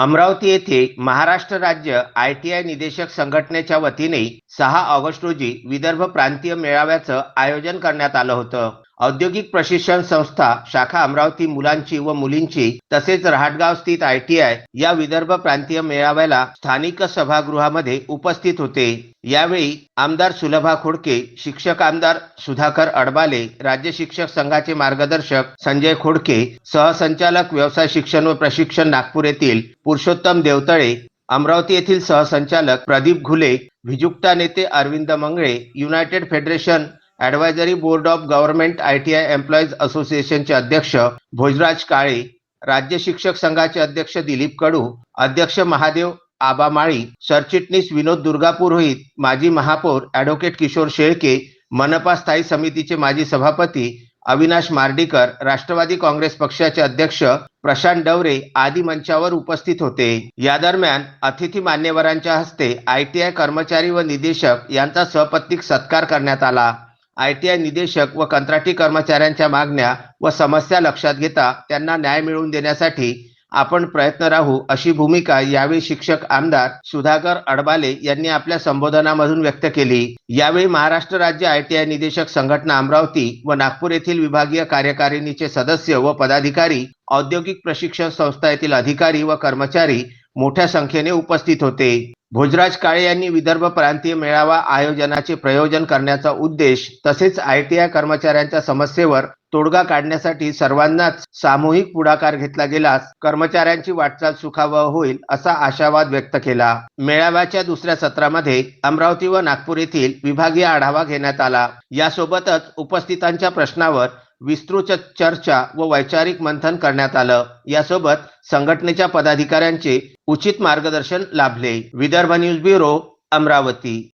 अमरावती येथे महाराष्ट्र राज्य I T I निदेशक संघटनेच्या वतीने सहा ऑगस्ट रोजी विदर्भ प्रांतीय मेळाव्याचं आयोजन करण्यात आलं होतं. औद्योगिक प्रशिक्षण संस्था शाखा अमरावती मुलांची व मुलींची तसेच रहाटगाव स्थित आय टी आय या विदर्भ प्रांतीय मेळाव्याला स्थानिक सभागृहामध्ये उपस्थित होते. यावेळी आमदार सुलभा खोडके शिक्षक आमदार सुधाकर अडबाले राज्य शिक्षक संघाचे मार्गदर्शक संजय खोडके सहसंचालक व्यवसाय शिक्षण व प्रशिक्षण नागपूर येथील पुरुषोत्तम देवतळे अमरावती येथील सहसंचालक प्रदीप घुले विजुक्ता नेते Arvind Mangle United Federation advisory board of government I T I employees असोसिएशनचे अध्यक्ष भोजराज काळे राज्य शिक्षक संघाचे अध्यक्ष दिलीप कडू अध्यक्ष महादेव आबा माळी सरचिटणीस विनोद दुर्गापुरोहित माजी महापौर ॲडव्होकेट किशोर शेळके मनपा स्थायी समितीचे माजी सभापती अविनाश मार्डीकर राष्ट्रवादी काँग्रेस पक्षाचे अध्यक्ष प्रशांत डवरे आदी मंचावर उपस्थित होते. या दरम्यान अतिथी मान्यवरांच्या हस्ते आय टी आय कर्मचारी व निदेशक यांचा सपत्नीक सत्कार करण्यात आला. आय टी आय निदेशक व कंत्राटी कर्मचाऱ्यांच्या मागण्या व समस्या लक्षात घेता त्यांना न्याय मिळवून देण्यासाठी आपण प्रयत्न राहू अशी भूमिका यावेळी शिक्षक आमदार सुधाकर अडबाले यांनी आपल्या संबोधनामधून व्यक्त केली. यावेळी महाराष्ट्र राज्य आय टी आय निदेशक संघटना अमरावती व नागपूर येथील विभागीय कार्यकारिणीचे सदस्य व पदाधिकारी औद्योगिक प्रशिक्षण संस्था येथील अधिकारी व कर्मचारी मोठ्या संख्येने उपस्थित होते. भोजराज काळे यांनी विदर्भ प्रांतीय मेळावा आयोजनाचे प्रयोजन करण्याचा उद्देश तसेच आय टी आय कर्मचाऱ्यांच्या समस्येवर तोडगा काढण्यासाठी सर्वांनाच सामूहिक पुढाकार घेतला गेल्यास कर्मचाऱ्यांची वाटचाल सुखावह होईल असा आशावाद व्यक्त केला. मेळाव्याच्या दुसऱ्या सत्रामध्ये अमरावती व नागपूर येथील विभागीय आढावा घेण्यात आला. यासोबतच उपस्थितांच्या प्रश्नावर विस्तृत चर्चा व वैचारिक मंथन करण्यात आलं. यासोबत संघटनेच्या पदाधिकाऱ्यांचे उचित मार्गदर्शन लाभले. Vidarbha news bureau Amravati.